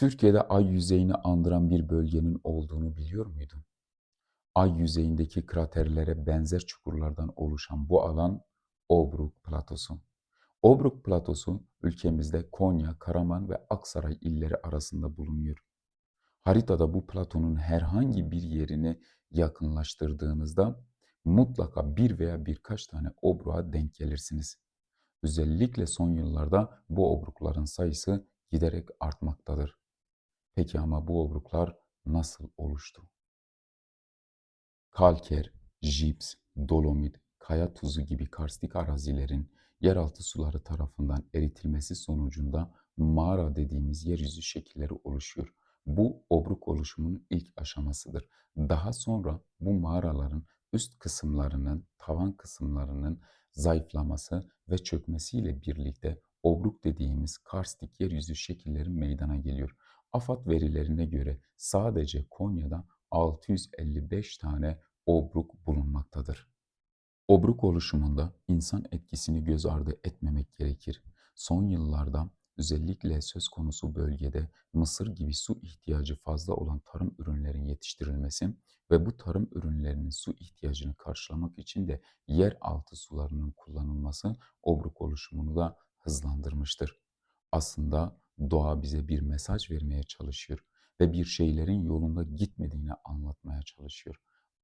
Türkiye'de ay yüzeyini andıran bir bölgenin olduğunu biliyor muydun? Ay yüzeyindeki kraterlere benzer çukurlardan oluşan bu alan Obruk Platosu. Obruk Platosu ülkemizde Konya, Karaman ve Aksaray illeri arasında bulunuyor. Haritada bu platonun herhangi bir yerini yakınlaştırdığınızda mutlaka bir veya birkaç tane obruğa denk gelirsiniz. Özellikle son yıllarda bu obrukların sayısı giderek artmaktadır. Peki ama bu obruklar nasıl oluştu? Kalker, jips, dolomit, kaya tuzu gibi karstik arazilerin yeraltı suları tarafından eritilmesi sonucunda mağara dediğimiz yeryüzü şekilleri oluşuyor. Bu obruk oluşumunun ilk aşamasıdır. Daha sonra bu mağaraların üst kısımlarının, tavan kısımlarının zayıflaması ve çökmesiyle birlikte obruk dediğimiz karstik yeryüzü şekilleri meydana geliyor. AFAD verilerine göre sadece Konya'da 655 tane obruk bulunmaktadır. Obruk oluşumunda insan etkisini göz ardı etmemek gerekir. Son yıllarda özellikle söz konusu bölgede mısır gibi su ihtiyacı fazla olan tarım ürünlerin yetiştirilmesi ve bu tarım ürünlerinin su ihtiyacını karşılamak için de yeraltı sularının kullanılması obruk oluşumunu da hızlandırmıştır. Aslında doğa bize bir mesaj vermeye çalışıyor ve bir şeylerin yolunda gitmediğini anlatmaya çalışıyor.